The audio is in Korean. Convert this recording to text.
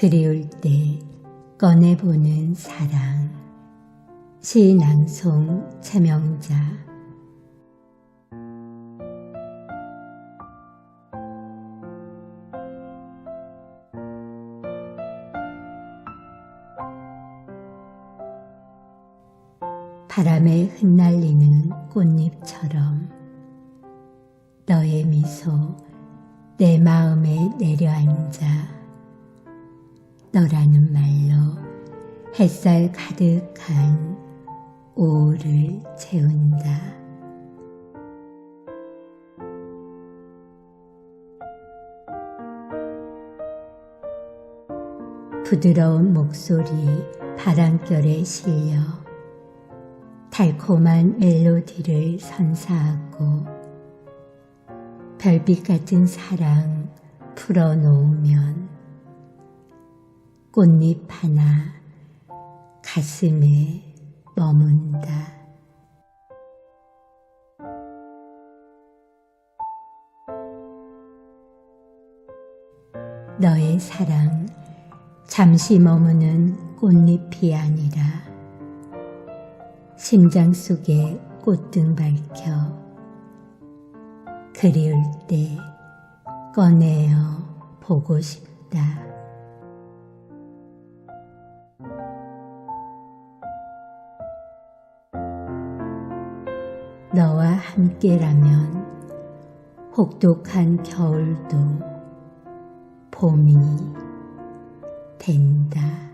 그리울 때 꺼내보는 사랑. 시낭송 최명자. 바람에 흩날리는 꽃잎처럼 너의 미소 내 마음에 내려앉아 너라는 말로 햇살 가득한 오후를 채운다. 부드러운 목소리 바람결에 실려 달콤한 멜로디를 선사하고 별빛 같은 사랑 풀어놓으면 꽃잎 하나 가슴에 머문다. 너의 사랑 잠시 머무는 꽃잎이 아니라 심장 속에 꽃등 밝혀 그리울 때 꺼내어 보고 싶다. 너와 함께라면 혹독한 겨울도 봄이 된다.